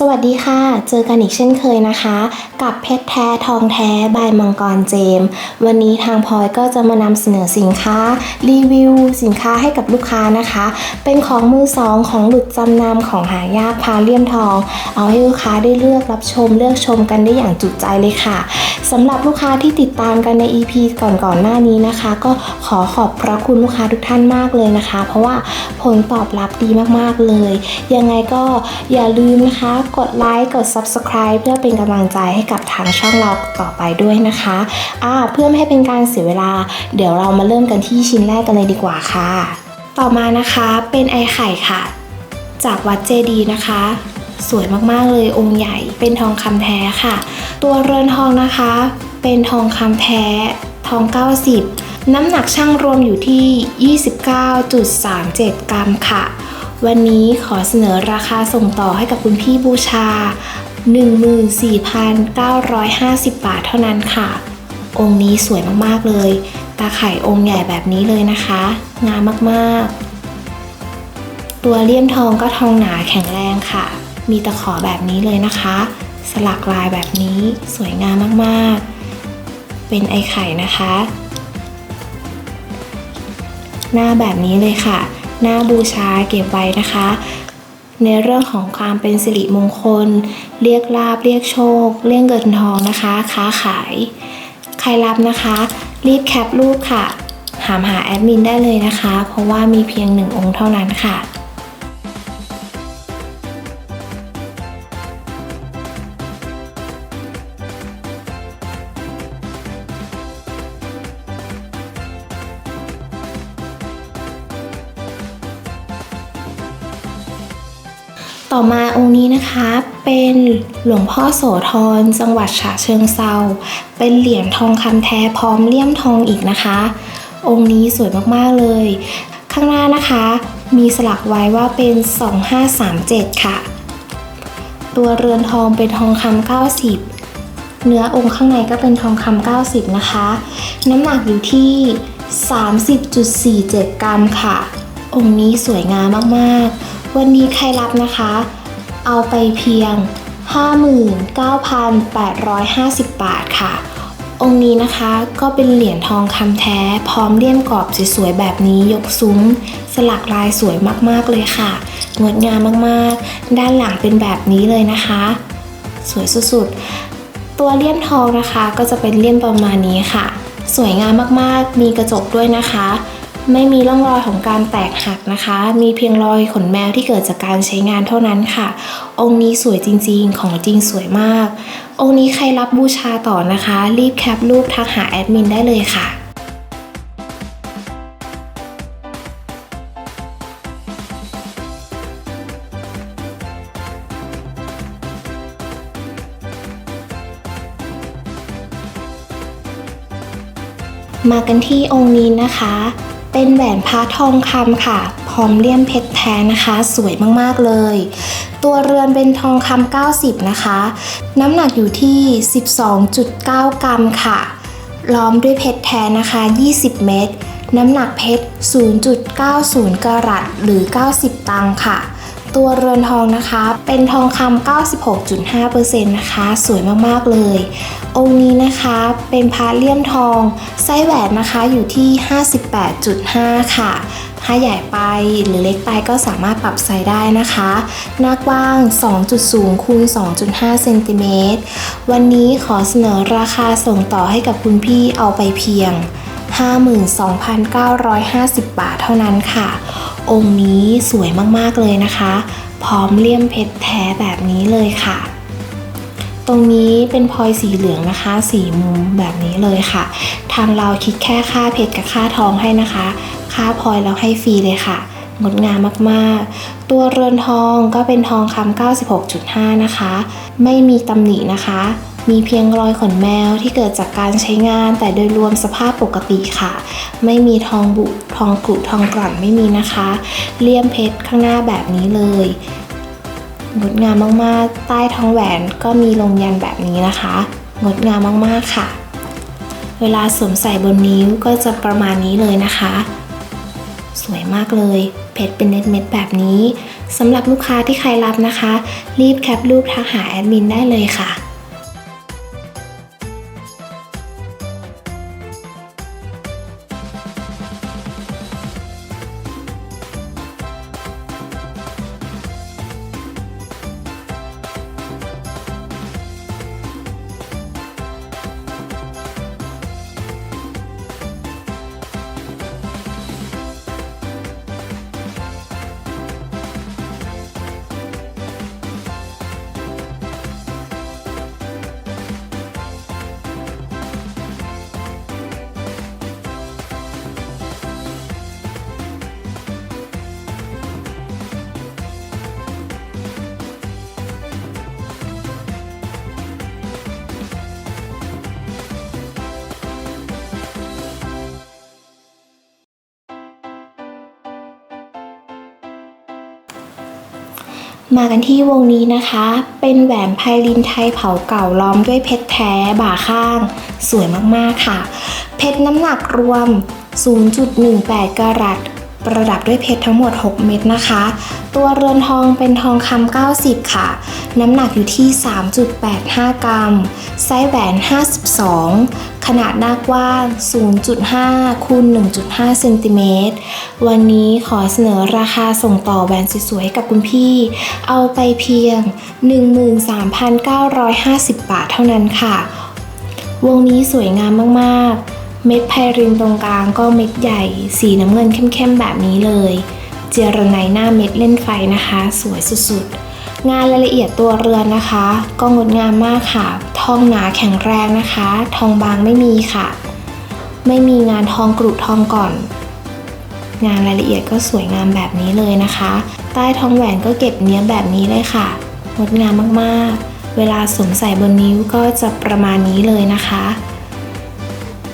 สวัสดีค่ะ เจอกันอีกเช่นเคยนะคะ กับเพชรแท้ทองแท้บายมังกรเจมส์วันนี้ทางพลอยก็จะมานำเสนอสินค้า รีวิว สินค้าให้กับลูกค้านะคะ เป็นของมือสองของหลุดจำนำของหายากพาเลี่ยมทอง เอาให้ลูกค้าได้เลือกรับชมเลือกชมกันได้อย่างจุใจเลยค่ะสำหรับลูกค้าที่ติดตามกันใน EP ก่อนๆหน้านี้นะคะ ก็ขอขอบพระคุณลูกค้าทุกท่านมากเลยนะคะ เพราะว่าผลตอบรับดีมากๆเลย ยังไงก็อย่าลืมนะคะกดไลค์กด Subscribe เพื่อเป็นกำลังใจให้กับทางช่องเราต่อไปด้วยนะคะอ่าเพื่อไม่ให้เป็นการเสียเวลา เดี๋ยวเรามาเริ่มกันที่ชิ้นแรกกันเลยดีกว่าค่ะ ต่อมานะคะเป็นไอไข่ค่ะ จากวัดเจดีนะคะ สวยมากๆเลยองค์ใหญ่เป็นทองคำแท้ค่ะ ตัวเรือนทองนะคะ เป็นทองคำแท้ ทอง 90 น้ำหนักช่างรวมอยู่ที่ 29.37 กรัมค่ะ วันนี้ขอเสนอราคาส่งต่อให้กับคุณพี่บูชา 14,950 บาทเท่านั้นค่ะ องค์นี้สวยมากๆเลย ตาไข่องค์ใหญ่แบบนี้เลยนะคะ งามมากๆ ตัวเลี่ยมทองก็ทองหนาแข็งแรงค่ะ มีตะขอแบบนี้เลยนะคะ สลักลายแบบนี้สวยงามมากๆ เป็นไอไข่นะคะ หน้าแบบนี้เลยค่ะ น้าบูชาเก็บไว้นะคะ ในเรื่องของความเป็นสิริมงคล เรียกลาบเรียกโชค เรียกเงินทองนะคะ ค้าขาย ใครรับนะคะ รีบแคปรูปค่ะถามหาแอดมินได้เลยนะคะ เพราะว่ามีเพียงหนึ่งองค์เท่านั้นค่ะ ต่อมาองค์นี้นะคะเป็นหลวงพ่อโสธรจังหวัดฉะเชิงเซาเป็นเหรียญทองคำแท้พร้อมเลี่ยมทองอีกนะคะ องค์นี้สวยมากๆเลย ข้างหน้านะคะ มีสลักไว้ว่าเป็น 2537 ค่ะ ตัวเรือนทองเป็นทองคำ90เนื้อองค์ข้างในก็เป็นทองคำ90 นะคะ น้ำหนักอยู่ที่ 30.47 กรัมค่ะ องค์นี้สวยงามมาก ๆ วันนี้ใครรับนะคะ เอาไปเพียง 59,850 บาทค่ะ องค์นี้นะคะก็เป็นเหรียญทองคำแท้ พร้อมเลี่ยมกรอบสวยๆแบบนี้ยกซุ้ม สลักลายสวยมากๆเลยค่ะ งดงามมากๆ ด้านหลังเป็นแบบนี้เลยนะคะ สวยสุดๆ ตัวเลี่ยมทองนะคะก็จะเป็นเลี่ยมประมาณนี้ค่ะ สวยงามมากๆ มีกระจกด้วยนะคะ ไม่มีร่องรอยของการแตกหักนะคะ มีเพียงรอยขนแมวที่เกิดจากการใช้งานเท่านั้นค่ะ องค์นี้สวยจริงๆ ของจริงสวยมาก องค์นี้ใครรับบูชาต่อนะคะ รีบแคปรูปทักหาแอดมินได้เลยค่ะมากันที่องค์นี้นะคะ เป็นแหวนพระทองคำค่ะ พร้อมเลี่ยมเพชรแท้นะคะ สวยมาก ๆ เลย ตัวเรือนเป็นทองคำ90 นะคะ น้ำหนักอยู่ที่ 12.9 กรัมค่ะ ล้อมด้วยเพชรแท้นะคะ 20 เม็ด น้ำหนักเพชร 0.90 กรัตหรือ 90 ตังค์ค่ะ ตัวเรือนทองนะคะ เป็นทองคำ96.5%นะคะ สวยมากๆเลย องค์นี้นะคะเป็นพระเลี่ยมทองไส้แหวนนะคะอยู่ที่ 58.5 ค่ะ ถ้าใหญ่ไปหรือเล็กไปก็สามารถปรับไซส์ได้นะคะ หน้ากว้าง 2.0คูณ2.5เซนติเมตรวันนี้ขอเสนอราคาส่งต่อให้กับคุณพี่เอาไปเพียง 52,950 บาทเท่านั้นค่ะ องค์นี้สวยมากๆเลยนะคะ พร้อมเลี่ยมเพชรแท้แบบนี้เลยค่ะ ตรงนี้เป็นพลอยสีเหลืองนะคะ สีมุมแบบนี้เลยค่ะ ทางเราคิดแค่ค่าเพชรกับค่าทองให้นะคะ ค่าพลอยเราให้ฟรีเลยค่ะงดงามมากๆ ตัวเรือนทองก็เป็นทองคำ96.5 นะคะ ไม่มีตำหนินะคะ มีเพียงรอยขนแมวที่เกิดจากการใช้งาน แต่โดยรวมสภาพปกติค่ะ ไม่มีทองบุทองกรุทองกร่อนไม่มีนะคะ เลี่ยมเพชรข้างหน้าแบบนี้เลยงดงามมากๆ ใต้ท้องแหวนก็มีลงยันแบบนี้นะคะ งดงามมากๆค่ะ เวลาสวมใส่บนนิ้วก็จะประมาณนี้เลยนะคะ สวยมากเลย เพชรเป็นเม็ดๆแบบนี้สำหรับลูกค้าที่ใครรับนะคะ รีบแคปรูปทักหาแอดมินได้เลยค่ะ มากันที่วงนี้นะคะ เป็นแหวนไพลินไทยเผาเก่าล้อมด้วยเพชรแท้บ่าข้าง สวยมากๆค่ะ เพชรน้ำหนักรวม 0.18กรัต ประดับด้วยเพชรทั้งหมด 6 เม็ดนะคะ ตัวเรือนทองเป็นทองคำ90 ค่ะ น้ำหนักอยู่ที่ 3.85 กรัม ไซส์แหวน 52 ขนาดหน้ากว้าง 0.5คูณ1.5 เซนติเมตร วันนี้ขอเสนอราคาส่งต่อแหวนสวยๆให้กับคุณพี่ เอาไปเพียง 13,950 บาทเท่านั้นค่ะ วงนี้สวยงามมากๆ เม็ดไพรินตรงกลางก็เม็ดใหญ่ สีน้ำเงินเข้มๆแบบนี้เลย เจรไนหน้าเม็ดเล่นไฟนะคะ สวยสุดๆ งานรายละเอียดตัวเรือนนะคะ ก็งดงามมากค่ะ ทองหนาแข็งแรงนะคะ ทองบางไม่มีค่ะ ไม่มีงานทองกรุทองก่อน งานรายละเอียดก็สวยงามแบบนี้เลยนะคะ ใต้ทองแหวนก็เก็บเนี้ยแบบนี้เลยค่ะ งดงามมากๆ เวลาสวมใส่บนนิ้วก็จะประมาณนี้เลยนะคะ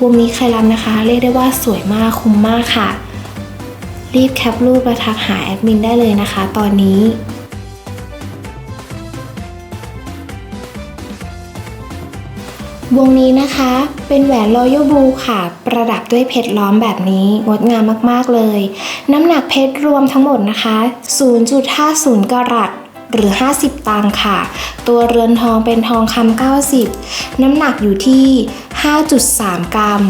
วงนี้ใครรับนะคะ เรียกได้ว่าสวยมากคุ้มมากค่ะ รีบแคปรูปและทักหาแอดมินได้เลยนะคะ ตอนนี้วงนี้นะคะ เป็นแหวน Royal Blue ค่ะ ประดับด้วยเพชรล้อมแบบนี้ งดงามมากๆเลย น้ำหนักเพชรรวมทั้งหมดนะคะ 0.50กรัต หรือ 50 ตังค์ค่ะ ตัวเรือนทองเป็นทองคำ90 น้ำหนักอยู่ที่ 5.3 กรัม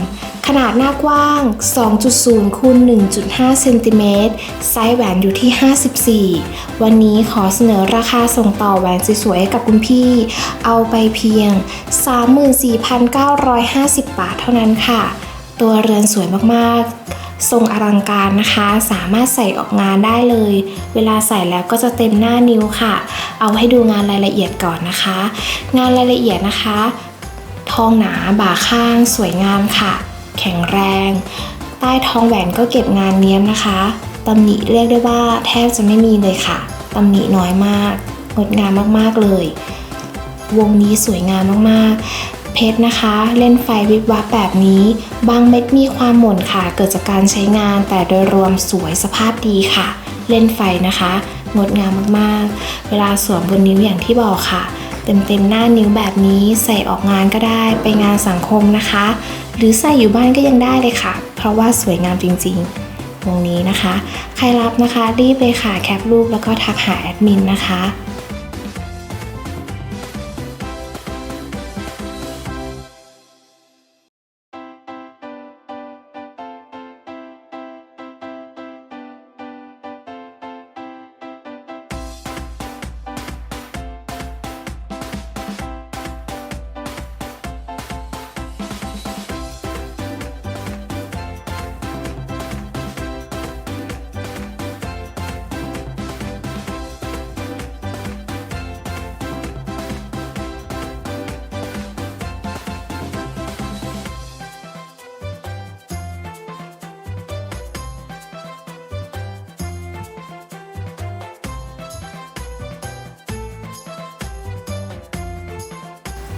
ขนาดหน้ากว้าง 2.0คูณ1.5เซนติเมตร ไซส์แหวนอยู่ที่ 54 วันนี้ขอเสนอราคาส่งต่อแหวนสวยๆกับคุณพี่ เอาไปเพียง 34,950 บาทเท่านั้นค่ะ ตัวเรือนสวยมากๆ ทรงอลังการนะคะ สามารถใส่ออกงานได้เลย เวลาใส่แล้วก็จะเต็มหน้านิ้วค่ะ เอาให้ดูงานรายละเอียดก่อนนะคะ งานรายละเอียดนะคะ ทองหนาบ่าข้างสวยงามค่ะ แข็งแรง ใต้ทองแหวนก็เก็บงานเนี้ยมนะคะตำหนิเรียกได้ว่าแทบจะไม่มีเลยค่ะตำหนิน้อยมากงดงามมากๆเลย วงนี้สวยงามมากๆ เพชรนะคะ เล่นไฟวิบวับแบบนี้ บางเม็ดมีความหม่นค่ะ เกิดจากการใช้งานแต่โดยรวมสวยสภาพดีค่ะ เล่นไฟนะคะ งดงามมากๆ เวลาสวมบนนิ้วอย่างที่บอกค่ะ เต็มๆหน้านิ้วแบบนี้ใส่ออกงานก็ได้ไปงานสังคมนะคะ หรือใส่อยู่บ้านก็ยังได้เลยค่ะ เพราะว่าสวยงามจริงๆวงนี้นะคะ ใครรับนะคะรีบเลยค่ะแคปรูปแล้วก็ทักหาแอดมินนะคะ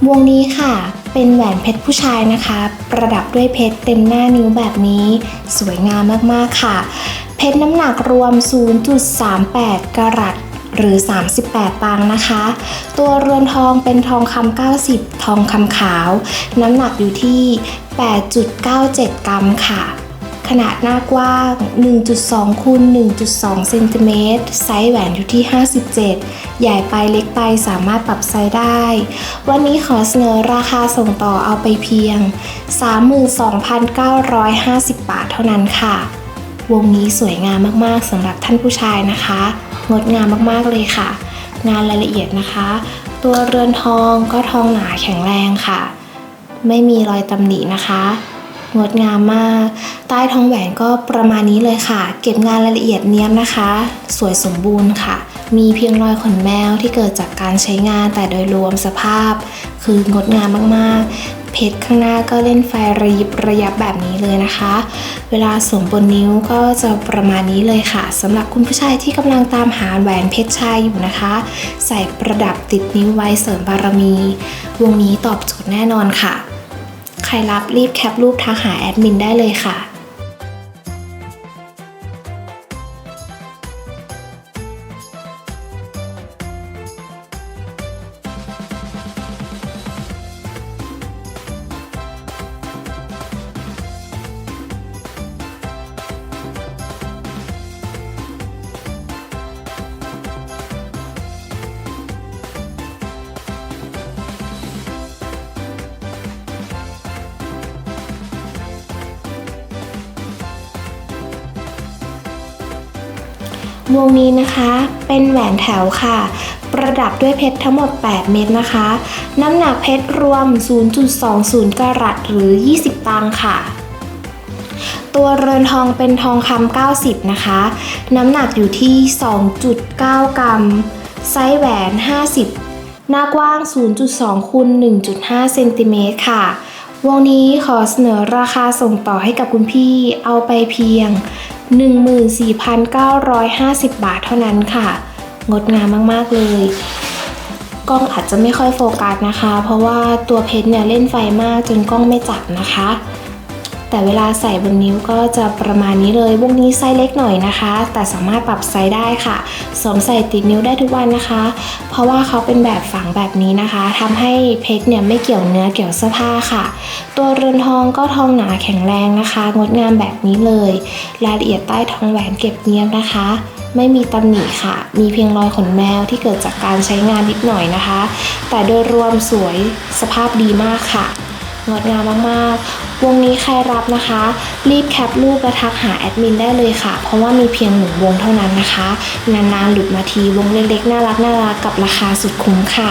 วงนี้ค่ะ เป็นแหวนเพชรผู้ชายนะคะ ประดับด้วยเพชรเต็มหน้านิ้วแบบนี้ สวยงามมากๆค่ะ เพชรน้ำหนักรวม 0.38 กรัตหรือ 38ตังนะคะ ตัวเรือนทองเป็นทองคำ90 ทองคำขาว น้ำหนักอยู่ที่ 8.97 กรัมค่ะ ขนาดหน้ากว้าง 1.2คูณ1.2เซนติเมตรไซส์แหวนอยู่ที่ 57 ใหญ่ไปเล็กไปสามารถปรับไซส์ได้ วันนี้ขอเสนอราคาส่งต่อเอาไปเพียง 32,950 บาทเท่านั้นค่ะ วงนี้สวยงามมากๆสำหรับท่านผู้ชายนะคะ งดงามมากๆเลยค่ะ งานรายละเอียดนะคะ ตัวเรือนทองก็ทองหนาแข็งแรงค่ะ ไม่มีรอยตำหนินะคะ งดงามมาก ใต้ท้องแหวนก็ประมาณนี้เลยค่ะ เก็บงานรายละเอียดเนี้ยมนะคะ สวยสมบูรณ์ค่ะ มีเพียงรอยขนแมวที่เกิดจากการใช้งานแต่โดยรวมสภาพ คืองดงามมากๆ เพชรข้างหน้าก็เล่นไฟระยิบระยับแบบนี้เลยนะคะ เวลาสวมบนนิ้วก็จะประมาณนี้เลยค่ะสำหรับคุณผู้ชายที่กำลังตามหาแหวนเพชรชายอยู่นะคะ ใส่ประดับติดนิ้วไว้เสริมบารมี วงนี้ตอบโจทย์แน่นอนค่ะ ใครรับรีบแคปรูปทักหาแอดมินได้เลยค่ะ วงนี้นะคะเป็นแหวนแถวค่ะ ประดับด้วยเพชรทั้งหมด 8 เม็ดนะคะ น้ำหนักเพชรรวม 0.20 กรัตหรือ 20 ตังค่ะ ตัวเรือนทองเป็นทองคำ90 นะคะ น้ำหนักอยู่ที่ 2.9 กรัม ไซส์แหวน 50 หน้ากว้าง 0.2คูณ1.5 เซนติเมตรค่ะ วงนี้ขอเสนอราคาส่งต่อให้กับคุณพี่เอาไปเพียง 14,950 บาทเท่านั้นค่ะ งดงามมากๆเลยกล้องอาจจะไม่ค่อยโฟกัสนะคะ เพราะว่าตัวเพชรเนี่ยเล่นไฟมากจนกล้องไม่จับนะคะ แต่เวลาใส่บนนิ้วก็จะประมาณนี้เลยวงนี้ไซส์เล็กหน่อยนะคะ แต่สามารถปรับไซส์ได้ค่ะ สวมใส่ติดนิ้วได้ทุกวันนะคะ เพราะว่าเขาเป็นแบบฝังแบบนี้นะคะทำให้เพชรเนี่ยไม่เกี่ยวเนื้อเกี่ยวเสื้อผ้าค่ะ ตัวเรือนทองก็ทองหนาแข็งแรงนะคะ งดงามแบบนี้เลย รายละเอียดใต้ทองแหวนเก็บเนียบนะคะ ไม่มีตำหนิค่ะ มีเพียงรอยขนแมวที่เกิดจากการใช้งานนิดหน่อยนะคะ แต่โดยรวมสวยสภาพดีมากค่ะงดงามมากๆ วงนี้ใครรับนะคะ รีบแคปรูปและทักหาแอดมินได้เลยค่ะ เพราะว่ามีเพียงหนึ่งวงเท่านั้นนะคะ นานๆหลุดมาทีวงเล็กๆ น่ารักน่ารักกับราคาสุดคุ้มค่ะ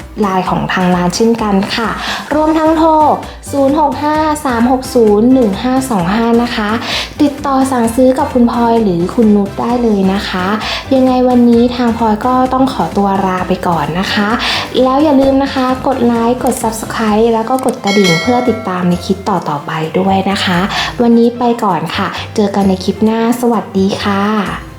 ไลน์ของทางร้านเช่นกันค่ะ รวมทั้งโทร 0653601525 นะคะ ติดต่อสั่งซื้อกับคุณพลอยหรือคุณนุชได้เลยนะคะ ยังไงวันนี้ทางพลอยก็ต้องขอตัวลาไปก่อนนะคะ แล้วอย่าลืมนะคะ กดไลค์ กด Subscribe แล้วก็กดกระดิ่งเพื่อติดตามในคลิปต่อๆไปด้วยนะคะ วันนี้ไปก่อนค่ะ เจอกันในคลิปหน้า สวัสดีค่ะ